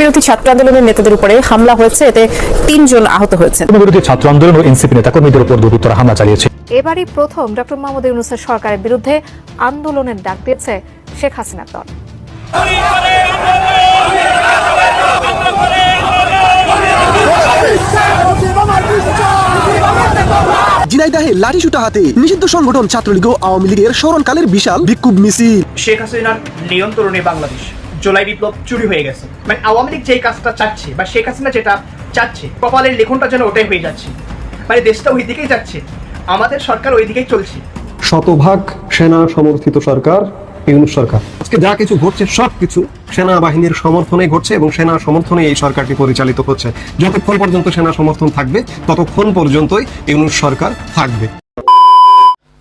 বিরোধী ছাত্র আন্দোলনের নেতাদের উপরে হামলা হয়েছে এতে তিনজন আহত হয়েছেন। বিরোধী ছাত্র আন্দোলন ও এনসিপি নেতাকর্মীদের উপর দুর্বৃত্তরা হামলা চালিয়েছে। এবারই প্রথম ডক্টর মোহাম্মদ ইউনুসের সরকারের বিরুদ্ধে আন্দোলনের ডাক দিয়েছে শেখ হাসিনার দল। ঝিনাইদাহে হাতে নিষিদ্ধ সংগঠন ছাত্রলীগ ও আওয়ামী লীগের স্মরণকালের বিশাল বিক্ষোভ মিছিল। শেখ হাসিনার নিয়ন্ত্রণে বাংলাদেশ। জুলাই বিপ্লব চুরি হয়ে গেছে। মানে আওয়ামী লীগ যেই কাজটা চাচ্ছে বা শেখ হাসিনা যেটা চাচ্ছে, কপালের লেখনটা যেন ওটাই হয়ে যাচ্ছে। মানে দেশটা ওই দিকেই যাচ্ছে, আমাদের সরকার ওই দিকেই চলছে। শতভাগ সেনা সমর্থিত সরকার ইউনুস সরকার। আজকে যা কিছু ঘটছে, সব কিছু সেনাবাহিনীর সমর্থনে ঘটছে এবং সেনা সমর্থনে এই সরকারটি পরিচালিত হচ্ছে। যতক্ষণ পর্যন্ত সেনা সমর্থন থাকবে, ততক্ষণ পর্যন্তই ইউনুস সরকার থাকবে।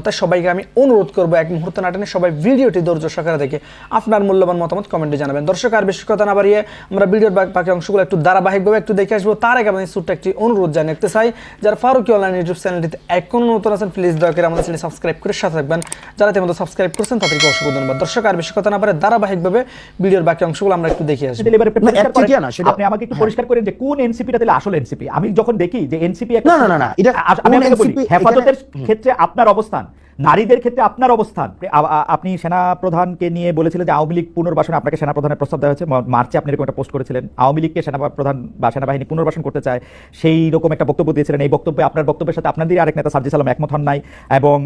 তাই সবাইকে আমি অনুরোধ করব এক মুহূর্তে না টেনে সবাই ভিডিওটি ধৈর্য সহকারে দেখে আপনার মূল্যবান মতামত কমেন্টে জানাবেন। দর্শক আর বেশি কথা না বাড়িয়ে আমরা ভিডিওর বাকি অংশগুলো একটু ধারাবাহিকভাবে একটু দেখে আসব। তার আগে আমি ছোট্ট একটি অনুরোধ জানিয়ে রাখতে চাই যারা ফারুকি অনলাইন ইউটিউব চ্যানেলটিতে এখনও নতুন আছেন প্লিজ দয়া করে আমাদের চ্যানেল সাবস্ক্রাইব করে সাথে থাকবেন। যারা তেমন সাবস্ক্রাইব করছেন তাদেরকে অসংখ্য ধন্যবাদ। দর্শক আর বেশি কথা না পারে ধারাবাহিকভাবে ভিডিওর বাকি অংশগুলো আমরা একটু দেখে আসব। তাহলে এবারে পরিষ্কার করেন। একচেটিয়া না, সেটা- আপনি আমাকে একটু পরিষ্কার করেন যে কোন এনসিপিটা তাহলে আসল এনসিপি আমি যখন দেখি যে এনসিপি না, না, না, না, এটা আমি কোন আপনাকে বলি NCP হেফাজতের ক্ষেত্রে আপনার অবস্থান পাকিস্তান নারীদের ক্ষেত্রে আপনার অবস্থান। আপনি সেনা প্রধানকে নিয়ে বলেছিলেন যে আওয়ামী লীগ পুনর্বাসনে আপনাকে সেনা প্রধানের প্রস্তাব দেওয়া হয়েছে। মার্চে আপনি এরকম একটা পোস্ট করেছিলেন। আওয়ামী লীগকে সেনা প্রধান বা সেনাবাহিনী পুনর্বাসন করতে চায় সেই রকম একটা বক্তব্য দিয়েছিলেন। এই বক্তব্যে আপনার বক্তব্যের সাথে আপনাদেরই আরেক নেতা সার্জি সালাম একমত হন নাই এবং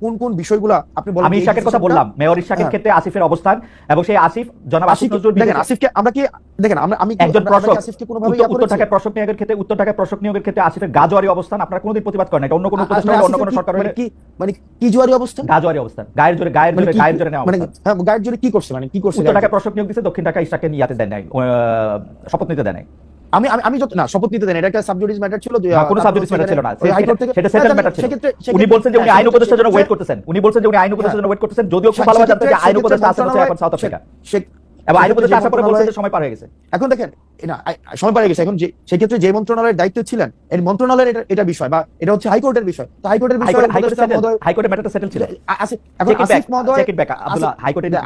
কোন কোন বিষয়গুলো আপনি আমি ইশাকের কথা বললাম। মেয়র ইশাকের হ্যাঁ। ক্ষেত্রে আসিফের অবস্থান এবং সেই আসিফ জনাব আসিফ দেখেন আসিফকে আমরা কি দেখেন আমরা আমি একজন আসিফকে কোনোভাবে উত্তর- ঢাকায় প্রশক নিয়োগের ক্ষেত্রে উত্তর ঢাকায় প্রশক নিয়োগের ক্ষেত্রে আসিফের গাজোয়ারি অবস্থান আপনারা কোনোদিন প্রতিবাদ করেন না এটা অন্য কোনো আসলে অন্য কোনো আসিফের কি- সরকার হলে কি? মানে কি জুয়ারি অবস্থা? গাজোয়ারি অবস্থান গায়ের জোরে গায়ের জোরে গায়ের জোরে নেওয়া মানে অবস্থান। কি করছে? মানে কি করছে উত্তর গাইড ঢাকায় জুড়ে? প্রশক নিয়োগ দিচ্ছে দক্ষিণ ঢাকায় ইশাককে ইয়াতে দেয় নাই। শপথ নিতে দেয় নাই। আমি আমি আমি যত না শপথ নিতে দেন এটা একটা সাবজুডিস ম্যাটার ছিল যে, না, কোনো তারপর সাবজেক্ট ছিল না। হাইকোর্ট থেকে সেটা সেটেল ম্যাটার ছিল। উনি বলছেন যে উনি আইন উপদেষ্টার জন্য ওয়েট করতেছেন। উনি বলছেন যে উনি আইন উপদেষ্টার জন্য ওয়েট করতেছেন। যদিও খুব ভালো যে আইন উপদেষ্টা আছেন এখন সাউথ আফ্রিকা সে- এবং আইন সেক্ষেত্রে উপদেষ্টা আসার পরে বলছেন যে সময় পার হয়ে গেছে। এখন দেখেন না সময় পারে গেছে। এখন যে সেক্ষেত্রে যে মন্ত্রণালয়ের দায়িত্ব ছিলেন এই মন্ত্রণালয়ের এটা- এটা বিষয় বা এটা হচ্ছে হাইকোর্টের বিষয়। তো হাইকোর্টের বিষয় হাইকোর্টের ম্যাটারটা সেটেল ছিল। আসিফ মহোদয়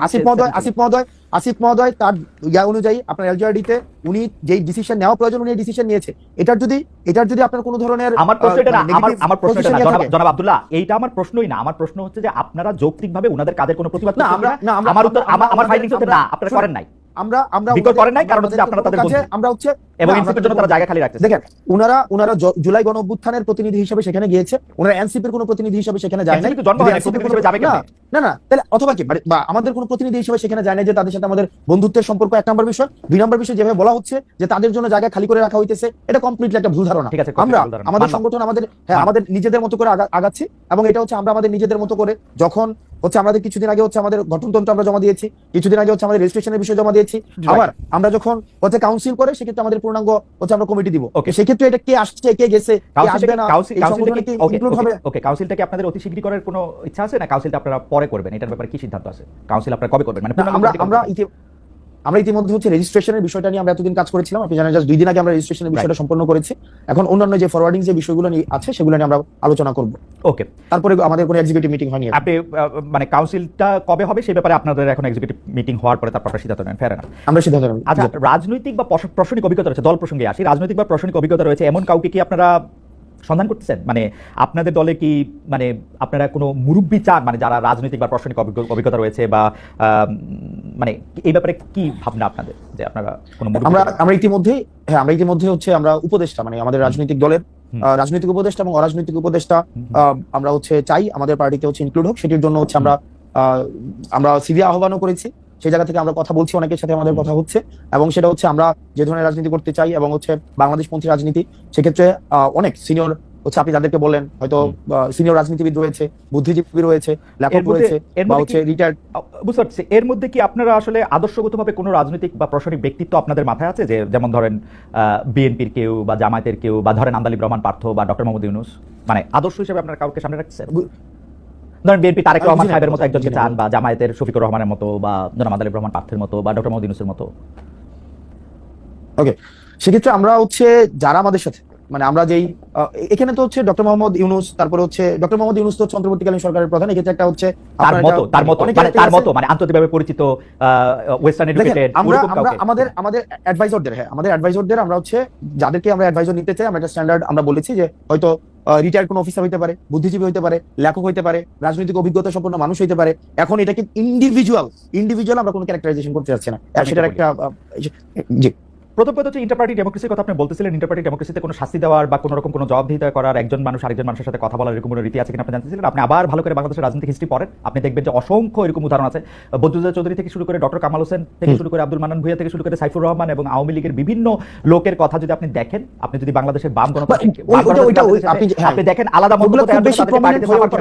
আসিফ- মহোদয় আসিফ মহোদয় আসিফ মহোদয় তার ইয়া অনুযায়ী আপনার এলজিআরডিতে উনি যেই ডিসিশন নেওয়া প্রয়োজন উনি ডিসিশন নিয়েছে। এটার যদি এটার যদি আপনার কোনো ধরনের আমার প্রশ্ন এটা না মানে আমার আমার প্রশ্ন এটা না জনাব আব্দুল্লাহ এইটা আমার প্রশ্নই না আমার প্রশ্ন হচ্ছে যে আপনারা যৌক্তিকভাবে উনাদের কাজের কোনো প্রতিবাদ না, আমরা- না, আমার উত্তর আমার আমাদের- হচ্ছে না আপনারা করেন নাই। আমরা আমরা বিকল্প করেন নাই, কারণ হচ্ছে আপনারা তাদের কাছে আমরা হচ্ছে এবং ইনস্টিটিউটের জন্য তারা জায়গা খালি রাখতেছে। দেখেন ওনারা ওনারা জুলাই গণ অভ্যুত্থানের প্রতিনিধি হিসেবে সেখানে গিয়েছে। ওনারা এনসিপির কোনো প্রতিনিধি হিসেবে সেখানে যায় নাই। কোনো- হিসেবে যাবে না? না না তাহলে অথবা কি? মানে- বা আমাদের কোনো প্রতিনিধি হিসেবে সেখানে যায় না যে তাদের সাথে আমাদের বন্ধুত্বের সম্পর্ক এক নম্বর বিষয় দুই নম্বর বিষয় যেভাবে বলা হচ্ছে যে তাদের জন্য জায়গা খালি করে রাখা হইতেছে এটা কমপ্লিটলি একটা ভুল ধারণা। ঠিক আছে, আমরা আমাদের সংগঠন আমাদের হ্যাঁ আমাদের নিজেদের মতো করে আগাচ্ছি এবং এটা হচ্ছে আমরা আমাদের নিজেদের মতো করে যখন হচ্ছে আমাদের কিছুদিন আগে হচ্ছে আমাদের গঠনতন্ত্র আমরা জমা দিয়েছি কিছুদিন আগে হচ্ছে আমাদের রেজিস্ট্রেশনের বিষয় জমা দিয়েছি আবার আমরা যখন হচ্ছে কাউন্সিল করে সেক্ষেত্রে আমাদের পূর্ণাঙ্গ হচ্ছে আমরা কমিটি দিব। Okay. সেক্ষেত্রে এটা কে আসছে কে গেছে কে আসবে না ওকে কাউন্সিলটা কি আপনাদের অতি শীঘ্রই করার কোনো ইচ্ছা আছে? না কাউন্সিলটা আপনারা পরে করবেন এটার ব্যাপারে কি সিদ্ধান্ত আছে? কাউন্সিল আপনারা কবে করবেন? মানে আমরা আমরা আমরা ইতিমধ্যে হচ্ছে রেজিস্ট্রেশনের বিষয়টা নিয়ে আমরা এতদিন কাজ করেছিলাম আপনি জানেন জাস্ট দুই দিন আগে আমরা রেজিস্ট্রেশনের বিষয়টা সম্পন্ন করেছি। এখন অন্যান্য যে ফরওয়ার্ডিং যে বিষয়গুলো নিয়ে আছে সেগুলো নিয়ে আমরা আলোচনা করব। ওকে তারপরে আমাদের কোনো এক্সিকিউটিভ মিটিং হয়নি আপনি মানে কাউন্সিলটা কবে হবে সেই ব্যাপারে আপনাদের এখন এক্সিকিউটিভ মিটিং হওয়ার পরে তারপর সিদ্ধান্ত নেন। ফের না আমরা সিদ্ধান্ত নেব। আচ্ছা রাজনৈতিক বা প্রশ- প্রশাসনিক অভিজ্ঞতা রয়েছে দল প্রসঙ্গে আসি। রাজনৈতিক বা প্রশাসনিক অভিজ্ঞতা রয়েছে এমন কাউকে কি আপনারা সন্ধান করতেছেন? মানে আপনাদের দলে কি মানে আপনারা কোনো মুরব্বী চান মানে যারা রাজনৈতিক বা প্রশাসনিক অভিজ্ঞতা রয়েছে বা মানে এই ব্যাপারে কি ভাবনা আপনাদের যে আপনারা কোনো আমরা আমরা ইতিমধ্যে হ্যাঁ আমরা ইতিমধ্যে হচ্ছে আমরা উপদেষ্টা মানে আমাদের রাজনৈতিক দলের রাজনৈতিক উপদেষ্টা এবং অরাজনৈতিক উপদেষ্টা আহ, আমরা হচ্ছে চাই আমাদের পার্টিতে হচ্ছে ইনক্লুড হোক সেটির জন্য হচ্ছে আমরা আহ, আমরা সিভি আহ্বানও করেছি। সেই জায়গা থেকে আমরা কথা বলছি অনেকের সাথে আমাদের কথা হচ্ছে। এবং সেটা হচ্ছে আমরা যে ধরনের রাজনীতি করতে চাই এবং হচ্ছে বাংলাদেশ বাংলাদেশপন্থী রাজনীতি সেক্ষেত্রে অনেক সিনিয়র হচ্ছে আপনি যাদেরকে বললেন হয়তো সিনিয়র রাজনীতিবিদ রয়েছে বুদ্ধিজীবী রয়েছে লেখক রয়েছে বা হচ্ছে রিটায়ার্ড বুঝতে পারছি। এর মধ্যে কি আপনারা আসলে আদর্শগতভাবে কোনো রাজনৈতিক বা প্রশাসনিক ব্যক্তিত্ব আপনাদের মাথায় আছে? যে যেমন ধরেন বিএনপির কেউ বা জামায়াতের কেউ বা ধরেন আন্দালিব রহমান পার্থ বা ডক্টর মোহাম্মদ ইউনুস। মানে আদর্শ হিসেবে আপনারা কাউকে সামনে রাখছেন? ধরেন বিএনপি তারেক রহমান সাহেবের মতো একজনকে চান বা জামায়াতের শফিকুর রহমানের মতো বা জনাব আন্দালিব রহমান পার্থের মতো বা ডক্টর মোহাম্মদ ইউনুসের মতো। ওকে সেক্ষেত্রে আমরা হচ্ছে যারা আমাদের সাথে মানে আমরা যেই এখানে তো হচ্ছে ডক্টর মোহাম্মদ ইউনুস তারপরে হচ্ছে ডক্টর মোহাম্মদ ইউনুস তো হচ্ছে অন্তর্বর্তীকালীন সরকারের প্রধান এক্ষেত্রে একটা হচ্ছে তার মতো তার মতো মানে তার মতো মানে আন্তর্জাতিকভাবে পরিচিত ওয়েস্টার্ন এডুকেটেড আমরা আমরা আমাদের আমাদের অ্যাডভাইজারদের হ্যাঁ আমাদের অ্যাডভাইজারদের আমরা হচ্ছে যাদেরকে আমরা অ্যাডভাইজার নিতে চাই আমরা একটা স্ট্যান্ডার্ড আমরা বলেছি যে হয়তো রিটায়ার্ড কোনো অফিসার হইতে পারে বুদ্ধিজীবী হইতে পারে লেখক হইতে পারে রাজনৈতিক অভিজ্ঞতা সম্পন্ন মানুষ হইতে পারে এখন এটাকে ইন্ডিভিজুয়াল ইন্ডিভিজুয়াল আমরা কোনো ক্যারেক্টারাইজেশন করতে যাচ্ছি না। সেটার একটা জি প্রথম কথা হচ্ছে ইন্টারপার্টি ডেমোক্রেসির কথা আপনি বলতেছিলেন। ইন্টারপার্টি ডেমোক্রেসিতে কোনো শাস্তি দেওয়ার বা কোনো রকম কোনো জবাবদিহিতা করার একজন মানুষ আরেকজন মানুষের সাথে কথা বলার এরকম কোনো রীতি আছে কিনা আপনি জানতেছিলেন? আপনি আবার ভালো করে বাংলাদেশের রাজনৈতিক হিস্ট্রি পড়েন। আপনি দেখবেন যে অসংখ্য এরকম উদাহরণ আছে। বদরুদ্দোজা চৌধুরী থেকে শুরু করে ডক্টর কামাল হোসেন থেকে শুরু করে আব্দুল মান্নান ভুইয়া থেকে শুরু করে সাইফুর রহমান এবং আওয়ামী লীগের বিভিন্ন লোকের কথা যদি আপনি দেখেন আপনি যদি বাংলাদেশের বাম গণতান্ত্রিক আপনি- দেখেন আলাদা।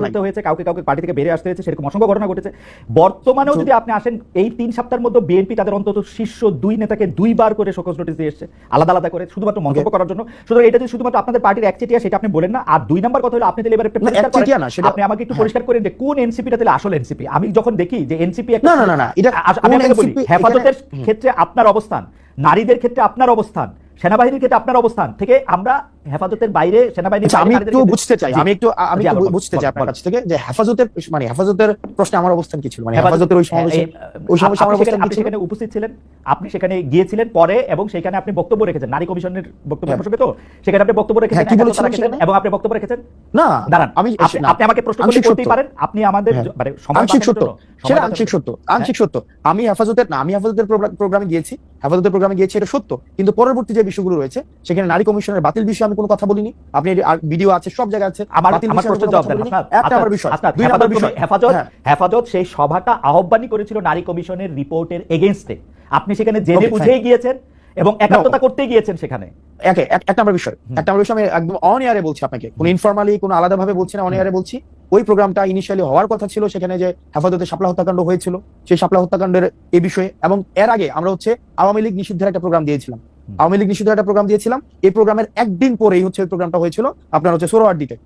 দিতে হয়েছে কাউকে কাউকে পার্টি থেকে বেরিয়ে আসতে হয়েছে সেরকম অসংখ্য ঘটনা ঘটেছে। বর্তমানেও যদি আপনি আসেন এই তিন সপ্তাহের মধ্যে বিএনপি তাদের অন্তত শীর্ষ দুই নেতাকে দুইবার করে শোকজ নোটিস দিয়ে এসেছে। আলাদা আলাদা করে শুধুমাত্র মন্তব্য করার জন্য। সুতরাং এটা যদি শুধুমাত্র আপনাদের পার্টির একচেটিয়া সেটা আপনি বলেন না। আর দুই নম্বর কথা হলো আপনি তাহলে এবার একচেটিয়া না, সেটা- আপনি আমাকে একটু হ্যাঁ। পরিষ্কার করেন যে কোন এনসিপিটা তাহলে আসল এনসিপি আমি যখন দেখি যে এনসিপি না, না, না, না, এটা আমি আপনাকে বলি হেফাজতের ক্ষেত্রে আপনার অবস্থান নারীদের ক্ষেত্রে আপনার অবস্থান সেনাবাহিনীর ক্ষেত্রে আপনার অবস্থান থেকে আমরা হেফাজতের বাইরে সেনাবাহিনীর আচ্ছা আমি একটু বুঝতে চাই আমি একটু আমি একটু বুঝতে চাই আপনার কাছ থেকে যে হেফাজতের মানে হেফাজতের প্রশ্নে আমার অবস্থান কি ছিল? মানে হেফাজতের ওই সমাবেশে ওই সমাবেশে আমার অবস্থান আপনি সেখানে উপস্থিত ছিলেন আপনি সেখানে গিয়েছিলেন পরে এবং সেখানে আপনি বক্তব্য রেখেছেন। নারী কমিশনের বক্তব্য হ্যাঁ। প্রসঙ্গে তো? সেখানে আপনি বক্তব্য রেখেছেন হ্যাঁ, কি বলেছিলেন এবং আপনি বক্তব্য রেখেছেন? না দাঁড়ান আমি আপনি আমাকে প্রশ্ন করতেই। পারেন আপনি আমাদের হ্যাঁ। মানে আংশিক সত্য। সেটা আংশিক সত্য আংশিক সত্য। আমি হেফাজতের না আমি হেফাজতের প্রোগ্রামে গিয়েছি হেফাজতের প্রোগ্রামে গিয়েছি এটা সত্য। কিন্তু পরবর্তী যে বিষয়গুলো রয়েছে সেখানে নারী কমিশনের বাতিল বিষয়ে আমি কোনো কথা বলিনি। আপনি ভিডিও আছে সব জায়গায় আছে। আমার বাতিল আমার বিষয়ে প্রশ্নের জবাব দেন একটা আমার বিষয় দুই নম্বর বিষয়। হেফাজত হ্যাঁ। হেফাজত সেই সভাটা আহ্বানই করেছিল নারী কমিশনের রিপোর্টের এগেইনস্টে। আপনি সেখানে জেনে বুঝেই গিয়েছেন এবং একাত্মতা করতে গিয়েছেন সেখানে। একে এক এক নম্বর বিষয়। এক নম্বর বিষয় আমি একদম অন এয়ারে বলছি আপনাকে। কোনো ইনফরমালি কোনো আলাদা ভাবে বলছি না অন এয়ারে বলছি। ওই প্রোগ্রামটা ইনিশিয়ালি হওয়ার কথা ছিল সেখানে যে হেফাজতে শাপলা হত্যাকাণ্ড হয়েছিল সেই শাপলা হত্যাকাণ্ডের এই বিষয়ে। এবং এর আগে আমরা হচ্ছে আওয়ামী লীগ নিষিদ্ধের একটা প্রোগ্রাম দিয়েছিলাম। আওয়ামী লীগ নিষিদ্ধ একটা প্রোগ্রাম দিয়েছিলাম। এই প্রোগ্রামের একদিন পরেই হচ্ছে প্রোগ্রামটা হয়েছিল। আপনার হচ্ছে সোরোয়ার্ডিতে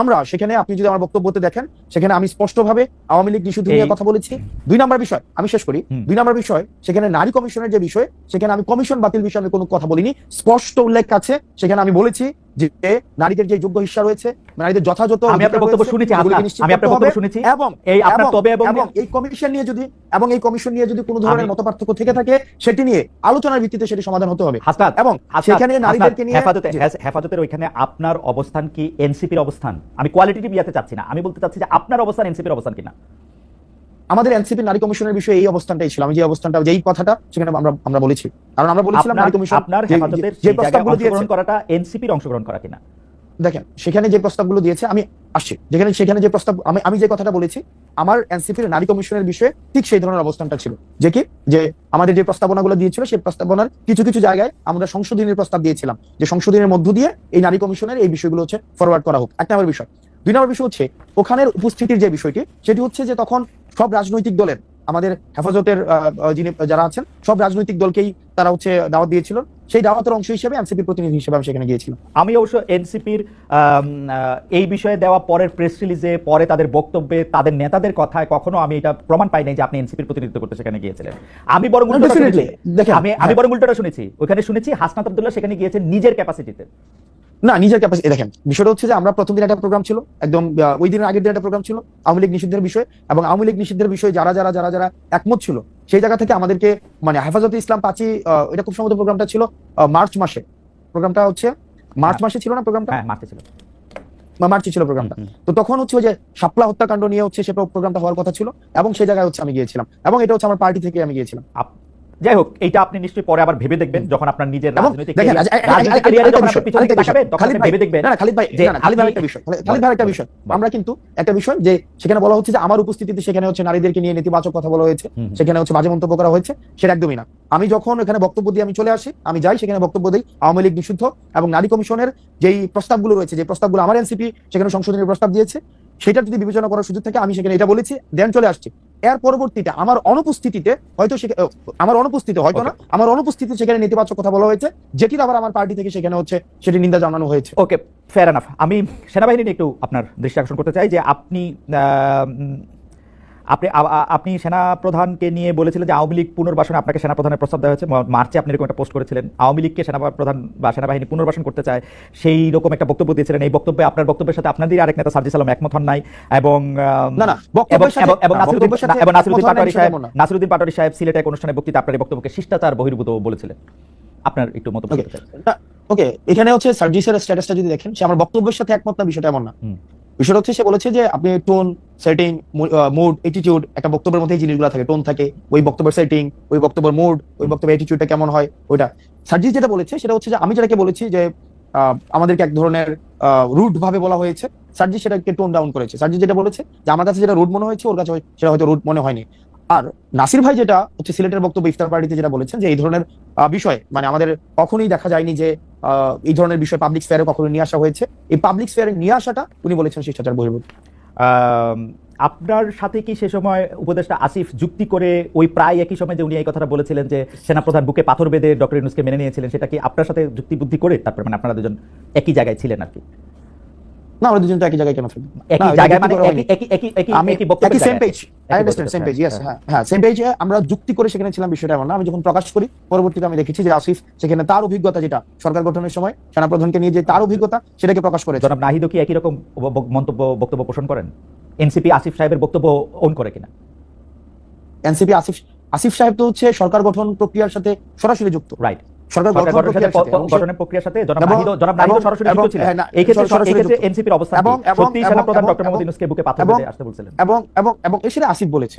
আমরা সেখানে আপনি যদি আমার বক্তব্যতে দেখেন সেখানে আমি স্পষ্টভাবে আওয়ামী লীগ নিষিদ্ধ নিয়ে কথা বলেছি। দুই নম্বর বিষয় আমি শেষ করি। দুই নম্বর বিষয় সেখানে নারী কমিশনের যে বিষয় সেখানে আমি কমিশন বাতিল বিষয়ে আমি কোনো কথা বলিনি। স্পষ্ট উল্লেখ আছে সেখানে আমি বলেছি যে নারীদের যে যোগ্য রয়েছে নারীদের যথাযথ আমি আপনার বক্তব্য শুনেছি, আমি আপনার বক্তব্য শুনেছি। এবং এই আপনার তবে এবং এই কমিশন নিয়ে যদি এবং এই কমিশন নিয়ে যদি কোনো ধরনের মতপার্থক্য থেকে থাকে সেটি নিয়ে আলোচনার ভিত্তিতে সেটি সমাধান হতে হবে। হাসনাত এবং সেখানে নারীদেরকে নিয়ে হেফাজতে হেফাজতের ওইখানে আপনার অবস্থান কি? এনসিপির অবস্থান। আমি কোয়ালিটিভ ইয়াতে চাচ্ছি না। আমি বলতে চাচ্ছি যে আপনার অবস্থান এনসিপির অবস্থান কিনা? আমাদের এনসিপি নারী কমিশনের বিষয়ে এই অবস্থানটাই ছিল। আমি যে অবস্থানটা যেই কথাটা সেখানে আমরা আমরা বলেছি। কারণ আমরা বলেছিলাম নারী কমিশন আপনার যে- হেফাজতের যে প্রস্তাবগুলো দিয়েছে। করাটা এনসিপির অংশগ্রহণ করা কিনা? দেখেন সেখানে যে প্রস্তাবগুলো দিয়েছে আমি আসছি। যেখানে সেখানে যে প্রস্তাব আমি আমি যে কথাটা বলেছি আমার এনসিপির নারী কমিশনের বিষয়ে ঠিক সেই ধরনের অবস্থানটা ছিল। যে কি? যে আমাদের যে প্রস্তাবনাগুলো দিয়েছিল সেই প্রস্তাবনার কিছু কিছু জায়গায় আমরা সংশোধনের প্রস্তাব দিয়েছিলাম। যে সংশোধনের মধ্য দিয়ে এই নারী কমিশনের এই বিষয়গুলো হচ্ছে ফরওয়ার্ড করা হোক। এক নম্বর বিষয়। দুই নম্বর বিষয় হচ্ছে ওখানের উপস্থিতির যে বিষয়টি সেটি হচ্ছে যে তখন সব রাজনৈতিক দলের আমাদের হেফাজতের যিনি যারা আছেন সব রাজনৈতিক দলকেই তারা হচ্ছে দাওয়াত দিয়েছিল। সেই দাওয়াতের অংশ হিসেবে এনসিপি প্রতিনিধি হিসেবে আমি সেখানে গিয়েছিলাম। আমি অবশ্য এনসিপির এই বিষয়ে দেওয়া পরের প্রেস রিলিজে পরে তাদের বক্তব্যে তাদের নেতাদের কথায় কখনো আমি এটা প্রমাণ পাই নাই যে আপনি এনসিপির প্রতিনিধিত্ব করতে সেখানে গিয়েছিলেন। আমি বরং। আমি আমি হ্যাঁ। বরং উল্টোটা শুনেছি। ওখানে শুনেছি হাসনাত আব্দুল্লাহ সেখানে গিয়েছেন নিজের ক্যাপাসিটিতে না নিজের ক্যাপাসিটি দেখেন বিষয়টা হচ্ছে যে আমরা প্রথম দিন একটা প্রোগ্রাম ছিল একদম ওই দিনের আগের দিন একটা প্রোগ্রাম ছিল আওয়ামী লীগ নিষিদ্ধের বিষয় এবং আওয়ামী লীগ নিষিদ্ধের বিষয়ে যারা যারা যারা যারা একমত ছিল সেই জায়গা থেকে আমাদেরকে মানে হেফাজতে ইসলাম আহ, এটা খুব সম্ভবত প্রোগ্রামটা ছিল মার্চ মাসে। প্রোগ্রামটা হচ্ছে মার্চ মাসে ছিল না প্রোগ্রামটা হ্যাঁ মারতে ছিল। মার্চে ছিল প্রোগ্রামটা তো তখন হচ্ছে যে শাপলা হত্যাকাণ্ড নিয়ে হচ্ছে সে প্রোগ্রামটা হওয়ার কথা ছিল এবং সেই জায়গায় হচ্ছে আমি গিয়েছিলাম এবং এটা হচ্ছে আমার পার্টি থেকে আমি গিয়েছিলাম। যাই হোক এইটা আপনি নিশ্চয়ই পরে আবার ভেবে দেখবেন যখন আপনার নিজের রাজনৈতিক ভেবে দেখবেন না, খালিদ ভাই, খালিদ ভাই একটা বিষয়, খালিদ ভাই একটা বিষয়। আমরা কিন্তু একটা বিষয় যে সেখানে বলা হচ্ছে যে আমার উপস্থিতিতে সেখানে হচ্ছে নারীদেরকে নিয়ে নেতিবাচক কথা বলা হয়েছে সেখানে হচ্ছে বাজে মন্তব্য করা হয়েছে সেটা একদমই না। আমি যখন এখানে বক্তব্য দিয়ে আমি চলে আসি আমি যাই সেখানে বক্তব্য দিই আওয়ামী লীগ নিষিদ্ধ এবং নারী কমিশনের যেই প্রস্তাবগুলো রয়েছে যে প্রস্তাবগুলো আমার এনসিপি সেখানে সংশোধনের প্রস্তাব দিয়েছে সেটা যদি বিবেচনা করার সুযোগ থাকে আমি সেখানে এটা বলেছি দেন চলে আসছি। এর পরবর্তীতে আমার অনুপস্থিতিতে হয়তো আমার অনুপস্থিতি হয়তো না আমার অনুপস্থিতি সেখানে নেতিবাচক কথা বলা হয়েছে যেটির আবার আমার পার্টি থেকে সেখানে হচ্ছে সেটি নিন্দা জানানো হয়েছে। ওকে ফেয়ার এনাফ আমি সেনাবাহিনী একটু আপনার দৃষ্টি আকর্ষণ করতে চাই যে আপনি আপনি আপনি সেনা প্রধানকে নিয়ে বলেছিলেন যে আওয়ামী লীগ পুনর্বাসনে আপনাকে সেনা প্রধানের প্রস্তাব দেওয়া হয়েছে। মার্চে আপনি এরকম একটা পোস্ট করেছিলেন। আওয়ামী লীগকে সেনা প্রধান বা সেনাবাহিনী পুনর্বাসন করতে চায় সেই রকম একটা বক্তব্য দিয়েছিলেন। এই বক্তব্যে আপনার বক্তব্যের সাথে আপনাদের আরেক নেতা সার্জিস আলম একমত হন নাই এবং নাসিরুদ্দিন পাটোয়ারি সাহেব নাসিরুদ্দিন পাটোয়ারি সাহেব সিলেটে এক অনুষ্ঠানে বক্তৃতা আপনার এই বক্তব্যকে শিষ্টাচার বহির্ভূত বলেছিলেন। আপনার একটু মত ওকে এখানে হচ্ছে সার্জিসের স্ট্যাটাসটা যদি দেখেন সে আমার বক্তব্যের সাথে একমত না বিষয়টা এমন না। বিষয়টা হচ্ছে, সে বলেছে যে আপনি টোন সেটিং মুড অ্যাটিটিউড একটা বক্তব্যের মধ্যে জিনিসগুলো থাকে টোন থাকে, ওই বক্তব্যের সেটিং ওই বক্তব্যের মুড ওই বক্তব্যের অ্যাটিটিউডটা কেমন হয়, ওইটা। সার্জিস যেটা বলেছে, সেটা হচ্ছে যে আমি যেটাকে বলেছি যে আমাদেরকে এক ধরনের রুট ভাবে বলা হয়েছে সার্জিস সেটাকে টোন ডাউন করেছে। সার্জিস যেটা বলেছে যে, আমার কাছে যেটা রুড মনে হয়েছে, ওর কাছে সেটা হয়তো রুট মনে হয়নি। আর নাসির ভাই যেটা হচ্ছে সিলেটের বক্তব্য, ইফতার পার্টিতে যেটা বলেছেন যে, এই ধরনের বিষয় মানে আমাদের কখনোই দেখা যায়নি যে এই ধরনের বিষয় পাবলিক স্পেয়ারে কখনো নিয়ে আসা হয়েছে। এই পাবলিক স্পেয়ারে নিয়ে আসাটা উনি বলেছেন শিষ্টাচার বহির্ভূত। আপনার সাথে কি সে সময় উপদেষ্টা আসিফ যুক্তি করে ওই প্রায় একই সময় যে উনি এই কথাটা বলেছিলেন যে সেনাপ্রধান বুকে পাথর বেঁধে ডক্টর ইউনুসকে মেনে নিয়েছিলেন, সেটা কি আপনার সাথে যুক্তিবুদ্ধি করে তারপরে মানে আপনারা দুজন একই জায়গায় ছিলেন আর কি? না আমরা দুজন তো একই জায়গায় কেন একই জায়গায় মানে করা একই একই একই আমি একই same page I understand same page yes হ্যাঁ হ্যাঁ সেম পেজে আমরা যুক্তি করে সেখানে ছিলাম বিষয়টা এমন না আমি যখন প্রকাশ করি পরবর্তীতে আমি দেখেছি যে আসিফ সেখানে তার অভিজ্ঞতা যেটা সরকার গঠনের সময় সেনাপ্রধানকে নিয়ে যে তার অভিজ্ঞতা সেটাকে প্রকাশ করেছে। জনাব নাহিদও কি একই রকম মন্তব্য বক্তব্য পোষণ করেন? এনসিপি আসিফ সাহেবের বক্তব্য ওন করে কিনা? এনসিপি আসিফ আসিফ সাহেব তো হচ্ছে সরকার গঠন প্রক্রিয়ার সাথে সরাসরি যুক্ত। রাইট সরকার সরকার গঠনের প্রক্রিয়ার সাথে এবং জনাব এবং- জনাব এবং- সরাসরি যুক্ত ছিলেন। এই ক্ষেত্রে সরাসরি ক্ষেত্রে এনসিপির অবস্থান এবং- সত্যি সেনাপ্রধান ডক্টর মোহাম্মদ এবং- বুকে পাথর এবং- আসতে বলছিলেন। এবং এবং এবং এ সেটা আসিফ বলেছে।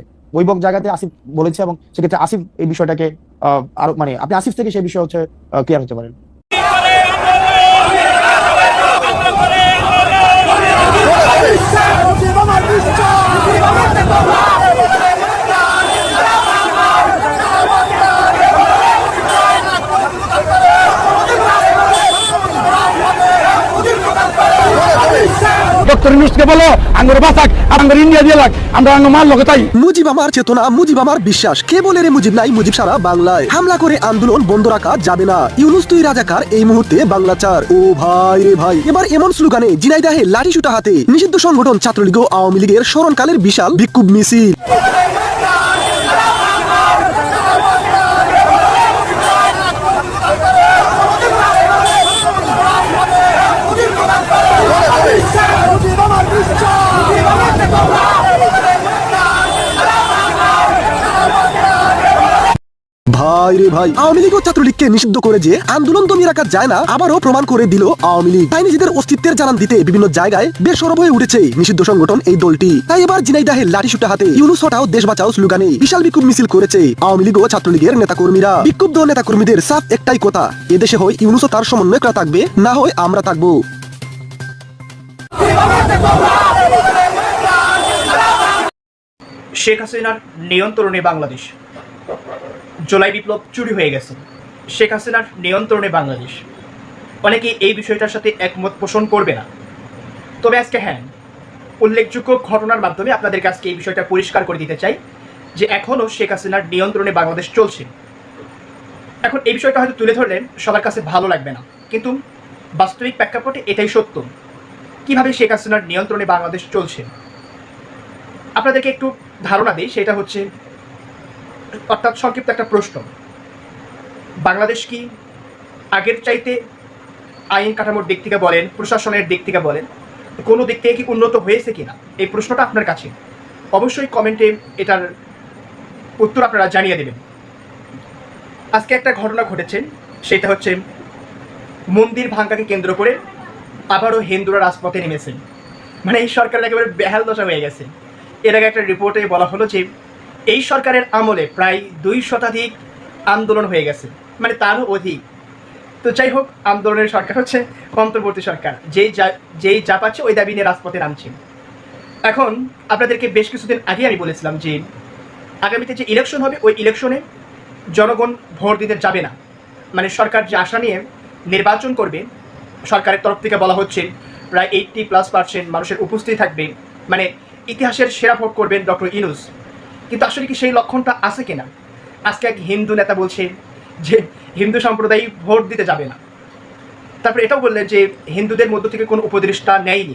জায়গাতে আসিফ বলেছে এবং সেক্ষেত্রে আসিফ এই বিষয়টাকে আহ, আরও মানে আপনি আসিফ থেকে সেই বিষয় হচ্ছে ক্লিয়ার হতে পারেন? বিশ্বাস মুজিব নাই, মুজিব সারা বাংলায়? হামলা করে আন্দোলন বন্ধ যাবে না। রাজাকার, এই মুহূর্তে বাংলা চার। ও ভাই ভাই, এবার এমন লাঠি হাতে। নিষিদ্ধ সংগঠন ছাত্রলীগ আওয়ামী লীগের স্মরণকালের বিশাল বিক্ষোভ মিছিল। ভাই রে ভাই, আওয়ামী লীগ ও ছাত্রলীগকে নিষিদ্ধ করে যে আন্দোলন দমিয়ে রাখা যায় না, আবারও প্রমাণ করে দিল আওয়ামী লীগ। তাই নিজেদের অস্তিত্বের জানান দিতে বিভিন্ন জায়গায় বেশ সরব হয়ে উঠেছে নিষিদ্ধ সংগঠন এই দলটি। তাই এবার জিনাইদাহে লাঠি শুটা হাতে ইউনুস হটাও দেশ বাঁচাও স্লোগানে বিশাল বিক্ষোভ মিছিল করেছে আওয়ামী লীগ ও ছাত্রলীগের নেতাকর্মীরা। বিক্ষুব্ধ নেতাকর্মীদের সাফ একটাই কথা, এদেশে হয় ইউনুস ও তার সমন্বয়করা থাকবে, না হয় আমরা থাকব। শেখ হাসিনার নিয়ন্ত্রণে বাংলাদেশ। জুলাই বিপ্লব চুরি হয়ে গেছে। শেখ হাসিনার নিয়ন্ত্রণে বাংলাদেশ। অনেকে এই বিষয়টার সাথে একমত পোষণ করবে না। তবে আজকে হ্যাঁ উল্লেখযোগ্য ঘটনার মাধ্যমে আপনাদের কাছকে এই বিষয়টা পরিষ্কার করে দিতে চাই যে এখনও শেখ হাসিনার নিয়ন্ত্রণে বাংলাদেশ চলছে। এখন এই বিষয়টা হয়তো তুলে ধরলে সবার কাছে ভালো লাগবে না। কিন্তু বাস্তবিক প্রেক্ষাপটে এটাই সত্য। কীভাবে শেখ হাসিনার নিয়ন্ত্রণে বাংলাদেশ চলছে? আপনাদেরকে একটু ধারণা দিই, সেটা হচ্ছে অর্থাৎ সংক্ষিপ্ত একটা প্রশ্ন। বাংলাদেশ কি আগের চাইতে আইন কাঠামোর দিক থেকে বলেন, প্রশাসনের দিক থেকে বলেন, কোনো দিক থেকে কি উন্নত হয়েছে কিনা? এই প্রশ্নটা আপনার কাছে। অবশ্যই কমেন্টে এটার উত্তর আপনারা জানিয়ে দেবেন। আজকে একটা ঘটনা ঘটেছে, সেটা হচ্ছে মন্দির ভাঙ্গাকে কেন্দ্র করে আবারও হিন্দুরা রাজপথে নেমেছেন মানে এই সরকারের একেবারে বেহাল দশা হয়ে গেছে। এর আগে একটা রিপোর্টে বলা হলো যে এই সরকারের আমলে প্রায় দুই শতাধিক আন্দোলন হয়ে গেছে মানে তারও অধিক। তো যাই হোক, আন্দোলনের সরকার হচ্ছে অন্তর্বর্তী সরকার যেই যা যেই যা পাচ্ছে ওই দাবি নিয়ে রাজপথে নামছে। এখন আপনাদেরকে বেশ কিছুদিন আগে আমি বলেছিলাম যে আগামীতে যে ইলেকশন হবে, ওই ইলেকশনে জনগণ ভোট দিতে যাবে না। মানে সরকার যে আশা নিয়ে নির্বাচন করবে, সরকারের তরফ থেকে বলা হচ্ছে প্রায় এইটটি প্লাস পার্সেন্ট মানুষের উপস্থিতি থাকবে। মানে ইতিহাসের সেরা ভোট করবেন ডক্টর ইনুস। কিন্তু আসলে কি সেই লক্ষণটা আছে কিনা? আজকে এক হিন্দু নেতা বলছে যে হিন্দু সম্প্রদায় ভোট দিতে যাবে না। তারপরে এটাও বললেন যে হিন্দুদের মধ্য থেকে কোনো উপদেষ্টা নেয়নি।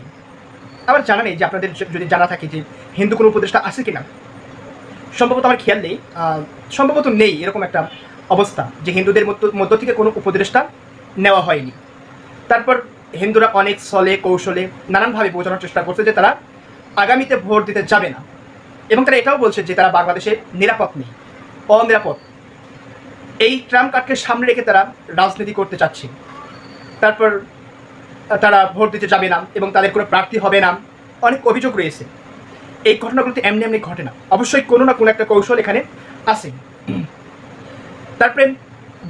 আমার জানা নেই যে আপনাদের যদি জানা থাকে যে হিন্দু কোনো উপদেষ্টা আছে কিনা। সম্ভবত আমার খেয়াল নেই। সম্ভবত নেই এরকম একটা অবস্থা যে হিন্দুদের মধ্য- মধ্য থেকে কোনো উপদেষ্টা নেওয়া হয়নি। তারপর হিন্দুরা অনেক ছলে কৌশলে নানানভাবে বোঝানোর চেষ্টা করছে যে তারা আগামীতে ভোট দিতে যাবে না। এবং তারা এটাও বলছে যে তারা বাংলাদেশে নিরাপদ নেই, অনিরাপদ। এই ট্রাম্প কার্ডকে সামনে রেখে তারা রাজনীতি করতে চাচ্ছে। তারপর তারা ভোট দিতে যাবে না এবং তাদের কোনো প্রার্থী হবে না। অনেক অভিযোগ রয়েছে। এই ঘটনাগুলো তো এমনি এমনি ঘটে না। অবশ্যই কোনো না কোনো একটা কৌশল এখানে আছে। তারপরে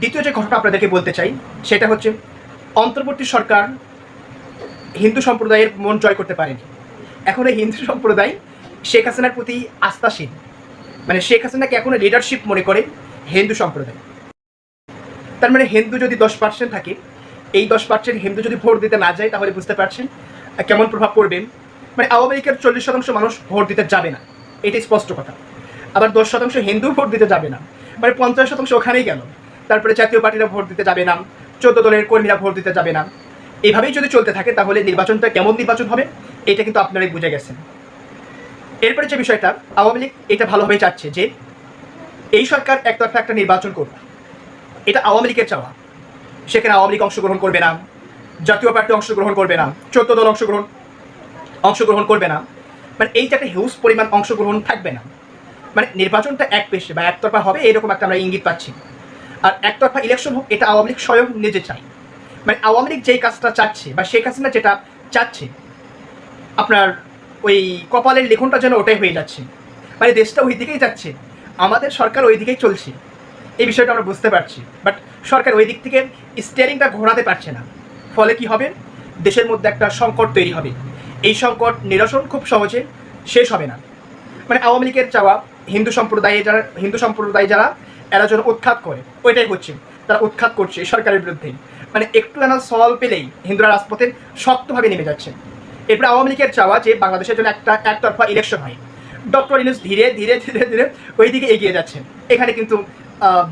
দ্বিতীয় যে ঘটনা আপনাদেরকে বলতে চাই, সেটা হচ্ছে অন্তর্বর্তী সরকার হিন্দু সম্প্রদায়ের মন জয় করতে পারেনি। এখন এই হিন্দু সম্প্রদায় শেখ হাসিনার প্রতি আস্থাশীল। মানে শেখ হাসিনাকে এখনও লিডারশিপ মনে করে হিন্দু সম্প্রদায়। তার মানে হিন্দু যদি দশ পার্সেন্ট থাকে, এই দশ পার্সেন্ট হিন্দু যদি ভোট দিতে না যায়, তাহলে বুঝতে পারছেন কেমন প্রভাব পড়বে। মানে আওয়ামী লীগের চল্লিশ শতাংশ মানুষ ভোট দিতে যাবে না। এটাই স্পষ্ট কথা। আবার দশ শতাংশ হিন্দু ভোট দিতে যাবে না। মানে পঞ্চাশ শতাংশ ওখানেই গেল। তারপরে জাতীয় পার্টিরা ভোট দিতে যাবে না। চোদ্দ দলের কর্মীরা ভোট দিতে যাবে না। এভাবেই যদি চলতে থাকে, তাহলে নির্বাচনটা কেমন নির্বাচন হবে, এটা কিন্তু আপনারাই বুঝে গেছেন। এরপরে যে বিষয়টা, আওয়ামী লীগ এটা ভালোভাবে চাচ্ছে যে এই সরকার একতরফা একটা নির্বাচন করবে এটা আওয়ামী লীগের চাওয়া। সেখানে আওয়ামী লীগ অংশগ্রহণ করবে না, জাতীয় পার্টি অংশগ্রহণ করবে না, চোদ্দ দল অংশগ্রহণ অংশগ্রহণ করবে না। মানে এইটা একটা হিউজ পরিমাণ অংশগ্রহণ থাকবে না। মানে নির্বাচনটা এক পেশে বা একতরফা হবে এরকম একটা আমরা ইঙ্গিত পাচ্ছি। আর একতরফা ইলেকশন হোক, এটা আওয়ামী লীগ স্বয়ং নিজে চাই মানে আওয়ামী লীগ যেই কাজটা চাচ্ছে বা সেই কাজটা যেটা চাচ্ছে, আপনার ওই কপালের লেখনটা যেন ওটাই হয়ে যাচ্ছে। মানে দেশটা ওই দিকেই যাচ্ছে। আমাদের সরকার ওই দিকেই চলছে। এই বিষয়টা আমরা বুঝতে পারছি। বাট সরকার ওই দিক থেকে স্টিয়ারিংটা ঘোরাতে পারছে না। ফলে কি হবে? দেশের মধ্যে একটা সংকট তৈরি হবে। এই সংকট নিরসন খুব সহজে শেষ হবে না। মানে আওয়ামী লীগের চাওয়া, হিন্দু সম্প্রদায়ে যারা, হিন্দু সম্প্রদায় যারা, এরা যেন উৎখাত করে। ওইটাই হচ্ছে। তারা উৎখাত করছে সরকারের বিরুদ্ধে। মানে একটু যেন সল পেলেই হিন্দুরা রাজপথে শক্তভাবে নেমে যাচ্ছে। এরপরে আওয়ামী লীগের চাওয়া যে বাংলাদেশের জন্য একটা একতরফা ইলেকশন হয় ডক্টর ইনুস ধীরে ধীরে ধীরে ধীরে ওই দিকে এগিয়ে যাচ্ছে এখানে কিন্তু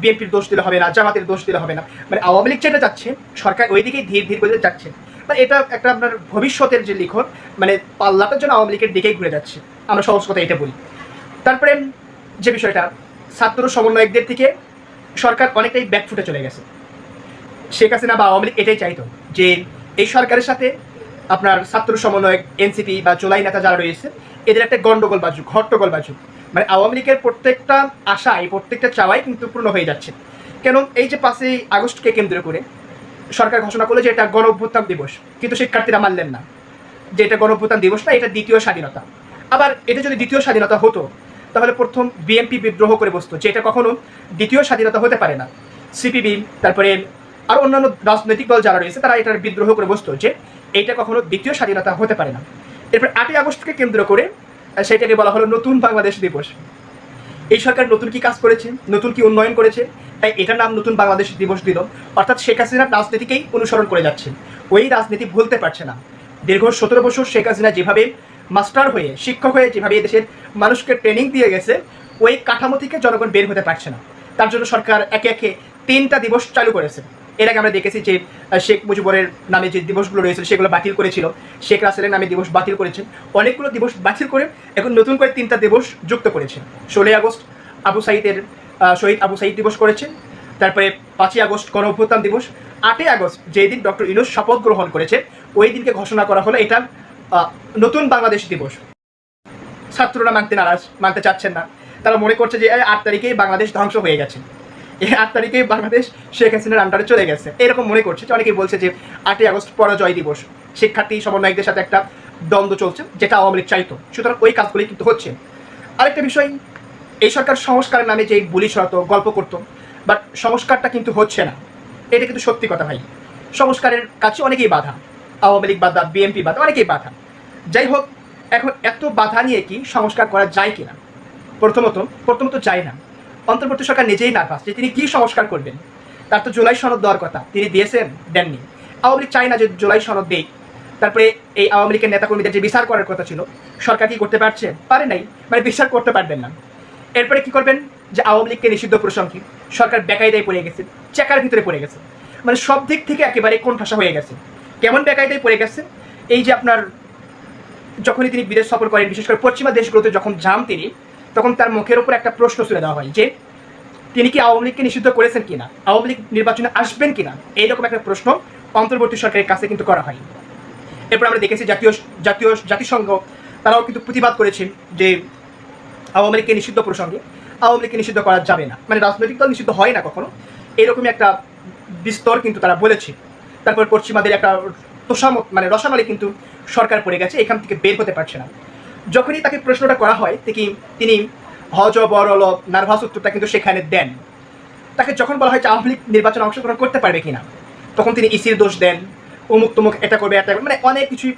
বিএনপির দোষ দিলে হবে না, জামাতের দোষ দিলে হবে না। মানে আওয়ামী লীগ যেটা যাচ্ছে সরকার ওই দিকেই ধীরে ধীরে করে যাচ্ছে। মানে এটা একটা আপনার ভবিষ্যতের যে লিখন মানে পাল্লাটার জন্য আওয়ামী লীগের দিকেই ঘুরে যাচ্ছে। আমরা সহজ কথা এটা বলি। তারপরে যে বিষয়টা, ছাত্র সমন্বয়কদের থেকে সরকার অনেকটাই ব্যাকফুটে চলে গেছে। শেখ হাসিনা বা আওয়ামী লীগ এটাই চাইতো যে, এই সরকারের সাথে আপনার ছাত্র সমন্বয়ক, এনসিপি বা জুলাই নেতা যারা রয়েছে, এদের একটা গন্ডগোল বাজুক হট্টগোল বাজুক মানে আওয়ামী লীগের প্রত্যেকটা আশা এই প্রত্যেকটা চাওয়াই কিন্তু পূর্ণ হয়ে যাচ্ছে। কেন এই যে পাঁচই আগস্টকে কেন্দ্র করে সরকার ঘোষণা করল যে এটা গণ অভ্যুত্থান দিবস, কিন্তু শিক্ষার্থীরা মানলেন না। যে এটা গণ অভ্যুত্থান দিবস না, এটা দ্বিতীয় স্বাধীনতা। আবার এটা যদি দ্বিতীয় স্বাধীনতা হতো, তাহলে প্রথম বিএনপি বিদ্রোহ করে বসতো, যে এটা কখনো দ্বিতীয় স্বাধীনতা হতে পারে না। সিপিবি তারপরে আর অন্যান্য রাজনৈতিক দল যারা রয়েছে, তারা এটার বিদ্রোহ করে বসতো, যে এটা কখনো দ্বিতীয় স্বাধীনতা হতে পারে না। এরপর আটই আগস্টকে কেন্দ্র করে সেটাকে বলা হলো নতুন বাংলাদেশ দিবস। এই সরকার নতুন কি কাজ করেছে, নতুন কি উন্নয়ন করেছে, তাই এটার নাম নতুন বাংলাদেশ দিবস দিল। অর্থাৎ শেখ হাসিনার রাজনীতিকেই অনুসরণ করে যাচ্ছে। ওই রাজনীতি ভুলতে পারছে না। দীর্ঘ সতেরো বছর শেখ হাসিনা যেভাবে মাস্টার হয়ে, শিক্ষক হয়ে যেভাবে দেশের মানুষকে ট্রেনিং দিয়ে গেছে, ওই কাঠামো থেকে জনগণ বের হতে পারছে না। তার জন্য সরকার একে একে তিনটা দিবস চালু করেছে। এর আগে আমরা দেখেছি যে শেখ মুজিবরের নামে যে দিবসগুলো রয়েছিল সেগুলো বাতিল করেছিল, শেখ রাসেলের নামে দিবস বাতিল করেছেন। অনেকগুলো দিবস বাতিল করে এখন নতুন করে তিনটা দিবস যুক্ত করেছে ষোলোই আগস্ট আবু সাইদের শহীদ আবু সাইদ দিবস করেছেন। তারপরে পাঁচই আগস্ট গণ দিবস। আটই আগস্ট যেই দিন ডক্টর ইনুস শপথ গ্রহণ করেছে ওই দিনকে ঘোষণা করা হলো, এটা নতুন বাংলাদেশ দিবস। ছাত্ররা মানতে নারাজ, মানতে চাচ্ছেন না। তারা মনে করছে যে আট তারিখেই বাংলাদেশ ধ্বংস হয়ে গেছে। আট তারিখেই বাংলাদেশ শেখ হাসিনার আন্ডারে চলে গেছে। এরকম মনে করছে যে অনেকেই বলছে যে আটই আগস্ট পরাজয় দিবস। শিক্ষার্থী, সমন্বয়কদের সাথে একটা দ্বন্দ্ব চলছে, যেটা আওয়ামী লীগ চাইতো। সুতরাং ওই কাজগুলি কিন্তু হচ্ছে। আরেকটা বিষয়, এই সরকার সংস্কারের নামে যে বুলি ছড়াতো, গল্প করতো বাট সংস্কারটা কিন্তু হচ্ছে না। এটা কিন্তু সত্যি কথা ভাই। সংস্কারের কাছে অনেকেই বাধা। আওয়ামী লীগ বাধা বিএনপি বাধা, অনেকেই বাধা। যাই হোক, এখন এত বাধা নিয়ে কি সংস্কার করা যায় কিনা? প্রথমত প্রথমত যায় না। অন্তর্বর্তী সরকার নিজেই নার্ভাস যে তিনি কি সংস্কার করবেন? তার তো জুলাই সনদ দেওয়ার কথা। তিনি দিয়েছেন, দেননি। আওয়ামী লীগ চায় না যে জুলাই সনদ দেই তারপরে এই আওয়ামী লীগের নেতাকর্মীদের যে বিচার করার কথা ছিল, সরকার কি করতে পারছে? পারে নাই। মানে বিচার করতে পারবেন না। এরপরে কি করবেন? যে আওয়ামী লীগকে নিষিদ্ধ প্রসঙ্গে। সরকার বেকায়দায় পড়ে গেছে, চেকার ভিতরে পড়ে গেছে। মানে সব দিক থেকে একেবারে কোণঠাসা হয়ে গেছে। কেমন বেকায়দায় পড়ে গেছে? এই যে আপনার যখনই তিনি বিদেশ সফর করেন, বিশেষ করে পশ্চিমা দেশগুলোতে যখন যান তিনি তখন তার মুখের উপর একটা প্রশ্ন তুলে দেওয়া হয় যে, তিনি কি আওয়ামী লীগকে নিষিদ্ধ করেছেন কিনা? আওয়ামী লীগ নির্বাচনে আসবেন কিনা? এইরকম একটা প্রশ্ন অন্তর্বর্তী সরকারের কাছে কিন্তু করা হয় এরপর আমরা দেখেছি জাতীয় জাতীয়, জাতিসংঘ, তারাও কিন্তু প্রতিবাদ করেছে যে আওয়ামী লীগকে নিষিদ্ধ প্রসঙ্গে। আওয়ামী লীগকে নিষিদ্ধ করা যাবে না। মানে রাজনৈতিক দল নিষিদ্ধ হয় না কখনো। এরকমই একটা বিস্তর কিন্তু তারা বলেছে। তারপর পশ্চিমাদের একটা তোষামত মানে রসানলে কিন্তু সরকার পড়ে গেছে। এখান থেকে বের হতে পারছে না। যখনই তাকে প্রশ্নটা করা হয়, তিনি তিনি হজ বরল নার্ভাস উত্তরটা কিন্তু সেখানে দেন। তাকে যখন বলা হয় যে আওয়ামী লীগ নির্বাচনে অংশগ্রহণ করতে পারবে কিনা, তখন তিনি ইসির দোষ দেন, অমুক তমুক এটা করবে এটা করবে মানে অনেক কিছুই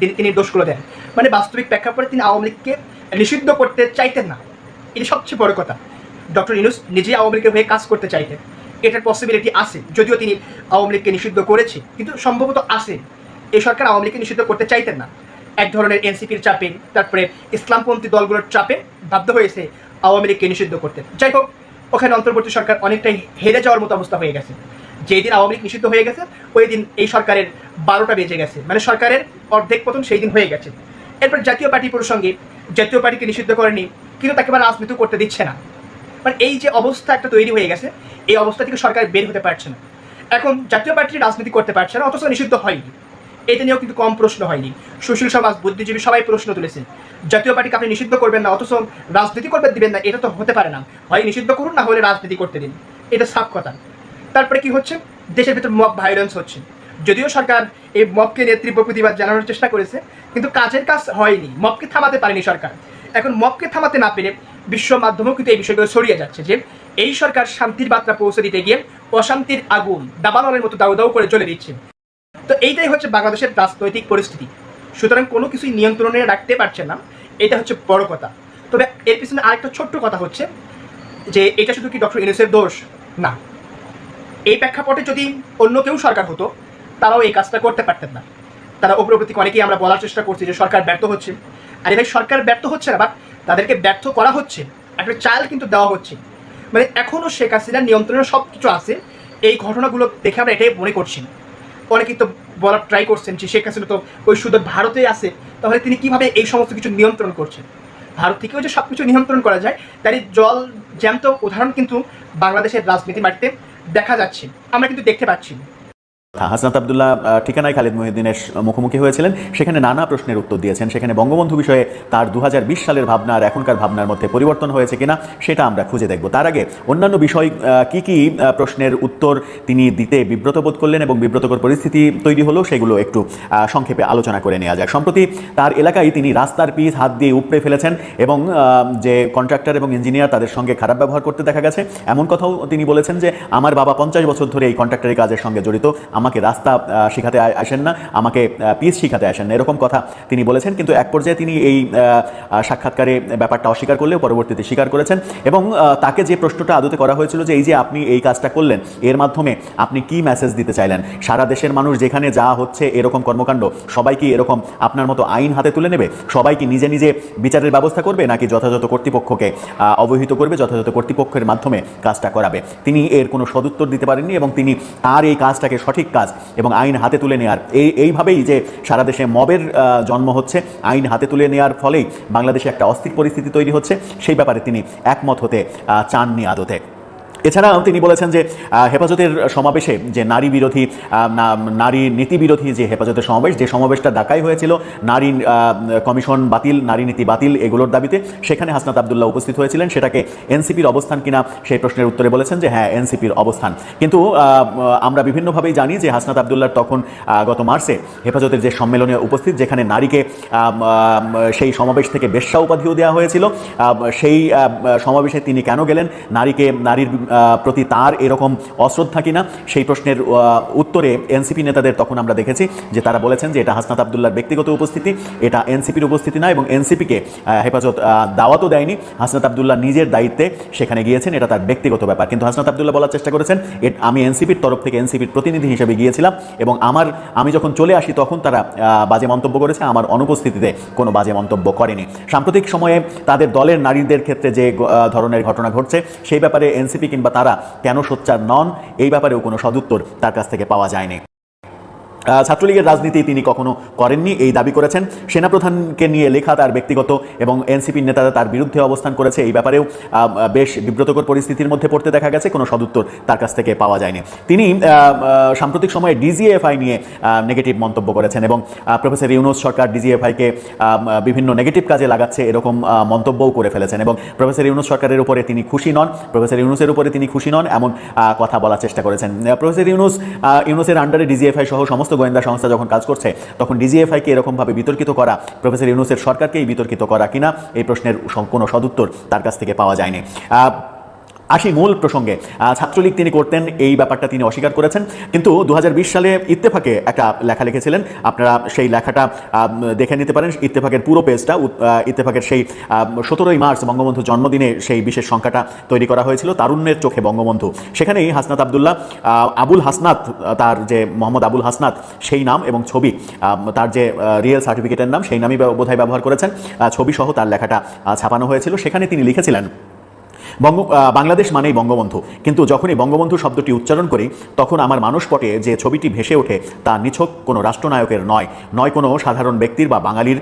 তিনি- দোষগুলো দেন। মানে বাস্তবিক প্রেক্ষাপটে তিনি আওয়ামী লীগকে নিষিদ্ধ করতে চাইতেন না। এটি সবচেয়ে বড় কথা। ডক্টর ইনুস নিজেই আওয়ামী লীগের হয়ে কাজ করতে চাইতেন। এটার পসিবিলিটি আছে। যদিও তিনি আওয়ামী লীগকে নিষিদ্ধ করেছে, কিন্তু সম্ভবত আছে। এই সরকার আওয়ামী লীগকে নিষিদ্ধ করতে চাইতেন না। এক ধরনের এনসিপির চাপে, তারপরে ইসলামপন্থী দলগুলোর চাপে বাধ্য হয়েছে আওয়ামী লীগকে নিষিদ্ধ করতে। যাই হোক, ওখানে অন্তর্বর্তী সরকার অনেকটাই হেরে যাওয়ার মতো অবস্থা হয়ে গেছে। যেই দিন আওয়ামী লীগ নিষিদ্ধ হয়ে গেছে, ওই দিন এই সরকারের বারোটা বেজে গেছে। মানে সরকারের অর্ধেক পতন সেই দিন হয়ে গেছে। এরপর জাতীয় পার্টি প্রসঙ্গে, জাতীয় পার্টিকে নিষিদ্ধ করেনি, কিন্তু তাকে আবার রাজনীতি করতে দিচ্ছে না। মানে এই যে অবস্থা একটা তৈরি হয়ে গেছে, এই অবস্থা থেকে সরকার বের হতে পারছে না। এখন জাতীয় পার্টি রাজনীতি করতে পারছে না, অথচ নিষিদ্ধ হয়নি। এটা নিয়েও কিন্তু কম প্রশ্ন হয়নি। সুশীল সমাজ, বুদ্ধিজীবী সবাই প্রশ্ন তুলেছেন। জাতীয় পার্টিকে আপনি নিষিদ্ধ করবেন না, অথচ রাজনীতি করতে দিবেন না, এটা তো হতে পারে না। হয় নিষিদ্ধ করুন, না হলে রাজনীতি করতে দিন। এটা সাফ কথা। তারপরে কি হচ্ছে? দেশের ভিতর মব ভায়োলেন্স হচ্ছে। যদিও সরকার এই মবকে নেতৃত্ব প্রতিবাদ জানানোর চেষ্টা করেছে, কিন্তু কাজের কাজ হয়নি। মবকে থামাতে পারেনি সরকার। এখন মবকে থামাতে না পেরে বিশ্ব মাধ্যমেও কিন্তু এই বিষয়গুলো ছড়িয়ে যাচ্ছে যে, এই সরকার শান্তির বার্তা পৌঁছে দিতে গিয়ে অশান্তির আগুন, দাবানলের মতো দাউ দাউ করে চলে দিচ্ছে। তো এইটাই হচ্ছে বাংলাদেশের রাজনৈতিক পরিস্থিতি। সুতরাং কোনো কিছুই নিয়ন্ত্রণে রাখতে পারছে না, এটা হচ্ছে বড় কথা। তবে এর পিছনে আরেকটা ছোট্ট কথা হচ্ছে যে এটা শুধু কি ডক্টর ইনুসের দোষ? না। এই প্রেক্ষাপটে যদি অন্য কেউ সরকার হতো, তারাও এই কাজটা করতে পারতেন না। তারা অগ্রগতিকে অনেকেই আমরা বলার চেষ্টা করছি যে সরকার ব্যর্থ হচ্ছে। আর এবার সরকার ব্যর্থ হচ্ছে না, বাট তাদেরকে ব্যর্থ করা হচ্ছে। একটা চাল কিন্তু দেওয়া হচ্ছে। মানে এখনও শেখ হাসিনার নিয়ন্ত্রণে সব কিছু আছে। এই ঘটনাগুলো দেখে আমরা এটাই মনে করছি। অনেকেই তো বলার ট্রাই করছেন যে শেখ হাসিনা তো ওই সুদূর ভারতে আছে, তাহলে তিনি কীভাবে এই সমস্ত কিছু নিয়ন্ত্রণ করছেন? ভারত থেকেও যে সব কিছু নিয়ন্ত্রণ করা যায়, তারই জল জ্যান্ত উদাহরণ কিন্তু বাংলাদেশের রাজনীতি মাটিতে দেখা যাচ্ছে। আমরা কিন্তু দেখতে পাচ্ছি। হাসনাত আবদুল্লাহ ঠিকানায় খালিদ মহিউদ্দিনের মুখোমুখি হয়েছিলেন। সেখানে নানা প্রশ্নের উত্তর দিয়েছেন। সেখানে বঙ্গবন্ধু বিষয়ে তার দু হাজার বিশ সালের ভাবনা আর এখনকার ভাবনার মধ্যে পরিবর্তন হয়েছে কিনা, সেটা আমরা খুঁজে দেখব। তার আগে অন্যান্য বিষয় কি কি প্রশ্নের উত্তর তিনি দিতে বিব্রত বোধ করলেন এবং বিব্রতকর পরিস্থিতি তৈরি হলো, সেগুলো একটু সংক্ষেপে আলোচনা করে নেওয়া যাক। সম্প্রতি তার এলাকায় তিনি রাস্তার পিচ হাত দিয়ে উপড়ে ফেলেছেন এবং যে কন্ট্রাক্টর এবং ইঞ্জিনিয়ার তাদের সঙ্গে খারাপ ব্যবহার করতে দেখা গেছে। এমন কথাও তিনি বলেছেন যে, আমার বাবা পঞ্চাশ বছর ধরে এই কন্ট্রাক্টরের কাজের সঙ্গে জড়িত। আমাকে রাস্তা শিখাতে আসেন না, আমাকে পিস শিখাতে আসেন না, এরকম কথা তিনি বলেছেন। কিন্তু এক পর্যায়ে তিনি এই সাক্ষাৎকারে ব্যাপারটা অস্বীকার করলেও পরবর্তীতে স্বীকার করেছেন এবং তাকে যে প্রশ্নটা আদতে করা হয়েছিল যে, এই যে আপনি এই কাজটা করলেন, এর মাধ্যমে আপনি কি মেসেজ দিতে চাইলেন? সারা দেশের মানুষ যেখানে যা হচ্ছে এরকম কর্মকাণ্ড, সবাই কি এরকম আপনার মতো আইন হাতে তুলে নেবে? সবাই কি নিজে নিজে বিচারের ব্যবস্থা করবে, নাকি যথাযথ কর্তৃপক্ষকে অবহিত করবে, যথাযথ কর্তৃপক্ষের মাধ্যমে কাজটা করাবে? তিনি এর কোনো সদুত্তর দিতে পারেননি এবং তিনি তার এই কাজটাকে সঠিক কাজ এবং আইন হাতে তুলে নেওয়ার এই, এইভাবেই যে সারা দেশে মবের জন্ম হচ্ছে, আইন হাতে তুলে নেওয়ার ফলেই বাংলাদেশে একটা অস্থির পরিস্থিতি তৈরি হচ্ছে। সেই ব্যাপারে তিনি একমত হতে চাননি আদতে। এছাড়াও তিনি বলেছেন যে হেফাজতের সমাবেশে যে নারী বিরোধী নারী নীতি বিরোধী যে হেফাজতের সমাবেশ, যে সমাবেশটা ডাকাই হয়েছিল, নারী কমিশন বাতিল, নারী নীতি বাতিল এগুলোর দাবিতে, সেখানে হাসনাত আবদুল্লাহ উপস্থিত হয়েছিলেন। সেটাকে এনসিপির অবস্থান কিনা সেই প্রশ্নের উত্তরে বলেছেন যে হ্যাঁ এনসিপির অবস্থান। কিন্তু আমরা বিভিন্নভাবেই জানি যে, হাসনাত আবদুল্লাহর তখন গত মার্চে হেফাজতের যে সম্মেলনে উপস্থিত, যেখানে নারীকে সেই সমাবেশ থেকে বেশ্যা উপাধিও দেওয়া হয়েছিল। সেই সমাবেশে তিনি কেন গেলেন? নারীকে, নারীর প্রতি তার এরকম অশ্রদ্ধা কিনা, সেই প্রশ্নের উত্তরে এনসিপি নেতাদের তখন আমরা দেখেছি যে তারা বলেছেন যে এটা হাসনাত আবদুল্লার ব্যক্তিগত উপস্থিতি, এটা এনসিপির উপস্থিতি না এবং এনসিপিকে হেফাজত দাওয়াতও দেয়নি। হাসনাত আবদুল্লাহ নিজের দায়িত্বে সেখানে গিয়েছেন, এটা তার ব্যক্তিগত ব্যাপার। কিন্তু হাসনাত আবদুল্লাহ বলার চেষ্টা করেছেন আমি এনসিপির তরফ থেকে এনসিপির প্রতিনিধি হিসেবে গিয়েছিলাম এবং আমার, আমি যখন চলে আসি তখন তারা বাজে মন্তব্য করেছে, আমার অনুপস্থিতিতে কোনো বাজে মন্তব্য করেনি। সাম্প্রতিক সময়ে তাদের দলের নারীদের ক্ষেত্রে যে ধরনের ঘটনা ঘটছে, সেই ব্যাপারে এনসিপি কিংবা তারা কেন সোচ্চার নন এই ব্যাপারেও কোনো সদুত্তর তার কাছ থেকে পাওয়া যায়নি। ছাত্রলীগের রাজনীতি তিনি কখনো করেননি, এই দাবি করেছেন। সেনাপ্রধানকে নিয়ে লেখা তার ব্যক্তিগত এবং এনসিপির নেতারা তার বিরুদ্ধে অবস্থান করেছে, এই ব্যাপারেও বেশ বিব্রতকর পরিস্থিতির মধ্যে পড়তে দেখা গেছে, কোনো সদুত্তর তার কাছ থেকে পাওয়া যায়নি। তিনি সাম্প্রতিক সময়ে ডিজিএফআই নিয়ে নেগেটিভ মন্তব্য করেছেন এবং প্রফেসর ইউনুস সরকার ডিজিএফআইকে বিভিন্ন নেগেটিভ কাজে লাগাচ্ছে, এরকম মন্তব্যও করে ফেলেছেন এবং প্রফেসর ইউনুস সরকারের উপরে তিনি খুশি নন, প্রফেসর ইউনুসের উপরে তিনি খুশি নন, এমন কথা বলার চেষ্টা করেছেন। প্রফেসর ইউনুস ইউনুসের আন্ডারে ডিজিএফআই সহ সমস্ত গোয়েন্দা সংস্থা যখন কাজ করছে, তখন ডিজিএফআইকে এরকমভাবে বিতর্কিত করা, প্রফেসর ইউনুসের সরকারকেই বিতর্কিত করা কিনা, এই প্রশ্নের কোনো সদুত্তর তার কাছ থেকে পাওয়া যায়নি। আসি মূল প্রসঙ্গে ছাত্রলীগ তিনি করতেন, এই ব্যাপারটা তিনি অস্বীকার করেছেন। কিন্তু দু হাজার বিশ সালে ইত্তেফাকে একটা লেখা লিখেছিলেন, আপনারা সেই লেখাটা দেখে নিতে পারেন, ইত্তেফাকের পুরো পেজটা ইত্তেফাকের সেই সতেরোই মার্চ বঙ্গবন্ধু জন্মদিনে সেই বিশেষ সংখ্যাটা তৈরি করা হয়েছিল, তারুণ্যের চোখে বঙ্গবন্ধু। সেখানেই হাসনাত আবদুল্লাহ আবুল হাসনাত, তার যে মোহাম্মদ আবুল হাসনাত, সেই নাম এবং ছবি তার যে রিয়েল সার্টিফিকেটের নাম, সেই নামই বোধহয় ব্যবহার করেছেন। ছবি সহ তার লেখাটা ছাপানো হয়েছিল। সেখানে তিনি লিখেছিলেন বঙ্গ বাংলাদেশ মানেই বঙ্গবন্ধু। কিন্তু যখনই বঙ্গবন্ধু শব্দটি উচ্চারণ করি, তখন আমার মানসপটে যে ছবিটি ভেসে ওঠে, তা নিছক কোনো রাষ্ট্রনায়কের নয়। নয় কোনো সাধারণ ব্যক্তির বা বাঙালির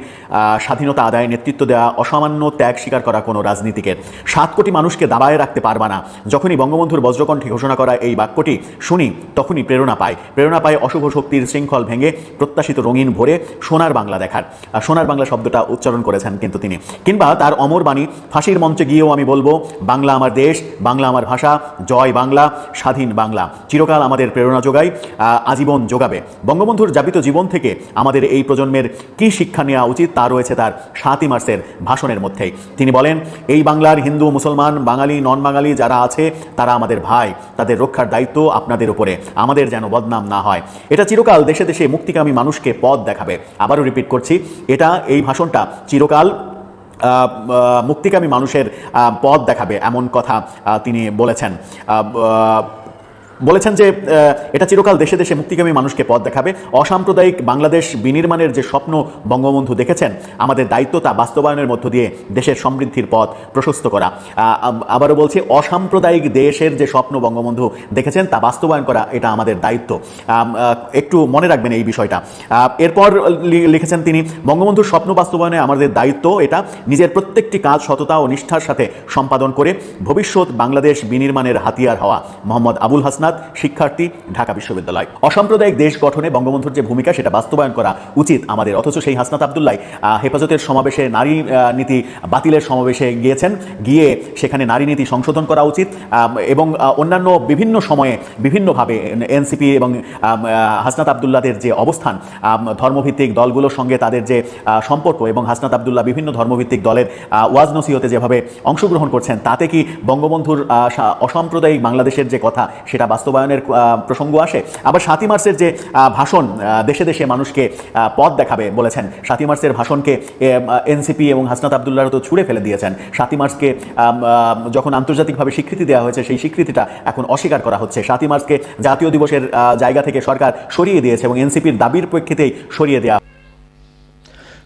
স্বাধীনতা আদায়ে নেতৃত্ব দেওয়া অসামান্য ত্যাগ স্বীকার করা কোনো রাজনীতিকের সাত কোটি মানুষকে দাবায় রাখতে পারবা না। যখনই বঙ্গবন্ধুর বজ্রকণ্ঠে ঘোষণা করা এই বাক্যটি শুনি, তখনই প্রেরণা পায় প্রেরণা পায় অশুভ শক্তির শৃঙ্খল ভেঙে প্রত্যাশিত রঙিন ভরে সোনার বাংলা দেখার। সোনার বাংলা শব্দটা উচ্চারণ করেছেন কিন্তু তিনি। কিংবা তার অমর বাণী, ফাঁসির মঞ্চে গিয়েও আমি বলব, বাংলা আমার দেশ, বাংলা আমার ভাষা, জয় বাংলা, স্বাধীন বাংলা। চিরকাল আমাদের প্রেরণা যোগায় আজীবন যোগাবে। বঙ্গবন্ধুর যাপিত জীবন থেকে আমাদের এই প্রজন্মের কী শিক্ষা নেওয়া উচিত তা রয়েছে তার সাতই মার্চের ভাষণের মধ্যেই। তিনি বলেন, এই বাংলার হিন্দু, মুসলমান, বাঙালি নন বাঙালি যারা আছে, তারা আমাদের ভাই। তাদের রক্ষার দায়িত্ব আপনাদের উপরে। আমাদের যেন বদনাম না হয়। এটা চিরকাল দেশে দেশে মুক্তিকামী মানুষকে পথ দেখাবে। আবারও রিপিট করছি, এটা এই ভাষণটা চিরকাল মুক্তিকামী মানুষের পথ দেখাবে এমন কথা তিনি বলেছেন। বলেছেন যে এটা চিরকাল দেশে দেশে মুক্তিকামী মানুষকে পথ দেখাবে। অসাম্প্রদায়িক বাংলাদেশ বিনির্মাণের যে স্বপ্ন বঙ্গবন্ধু দেখেছেন, আমাদের দায়িত্ব তা বাস্তবায়নের মধ্য দিয়ে দেশের সমৃদ্ধির পথ প্রশস্ত করা। আবারও বলছি, অসাম্প্রদায়িক দেশের যে স্বপ্ন বঙ্গবন্ধু দেখেছেন, তা বাস্তবায়ন করা এটা আমাদের দায়িত্ব। একটু মনে রাখবেন এই বিষয়টা। এরপর লিখেছেন তিনি, বঙ্গবন্ধুর স্বপ্ন বাস্তবায়নে আমাদের দায়িত্ব এটা, নিজের প্রত্যেকটি কাজ সততা ও নিষ্ঠার সাথে সম্পাদন করে, ভবিষ্যৎ বাংলাদেশ বিনির্মাণের হাতিয়ার হওয়া। মোহাম্মদ আবুল হাসনাত শিক্ষার্থী, ঢাকা বিশ্ববিদ্যালয়। অসাম্প্রদায়িক দেশ গঠনে বঙ্গবন্ধুর যে ভূমিকা, সেটা বাস্তবায়ন করা উচিত আমাদের। অথচ সেই হাসনাত আবদুল্লাহ হেফাজতের সমাবেশে নারী নীতি বাতিলের সমাবেশে গিয়েছেন। গিয়ে সেখানে নারী নীতি সংশোধন করা উচিত এবং অন্যান্য বিভিন্ন সময়ে বিভিন্নভাবে এনসিপি এবং হাসনাত আবদুল্লাদের যে অবস্থান ধর্মভিত্তিক দলগুলোর সঙ্গে তাদের যে সম্পর্ক এবং হাসনাত আবদুল্লাহ বিভিন্ন ধর্মভিত্তিক দলের ওয়াজ নসিহতে যেভাবে অংশগ্রহণ করছেন, তাতে কি বঙ্গবন্ধুর অসাম্প্রদায়িক বাংলাদেশের যে কথা, সেটা বাস্তবায়নের প্রসঙ্গ আসে। আবার সাতই মার্চের যে ভাষণ দেশে দেশে মানুষকে পথ দেখাবে বলেছেন। সাতই মার্চের ভাষণকে এনসিপি এবং হাসনাত আবদুল্লাহ তো ছুড়ে ফেলে দিয়েছেন। সাতই মার্চকে যখন আন্তর্জাতিকভাবে স্বীকৃতি দেওয়া হয়েছে, সেই স্বীকৃতিটা এখন অস্বীকার করা হচ্ছে। সাতই মার্চকে জাতীয় দিবসের জায়গা থেকে সরকার সরিয়ে দিয়েছে এবং এনসিপির দাবির প্রেক্ষিতেই সরিয়ে দেওয়া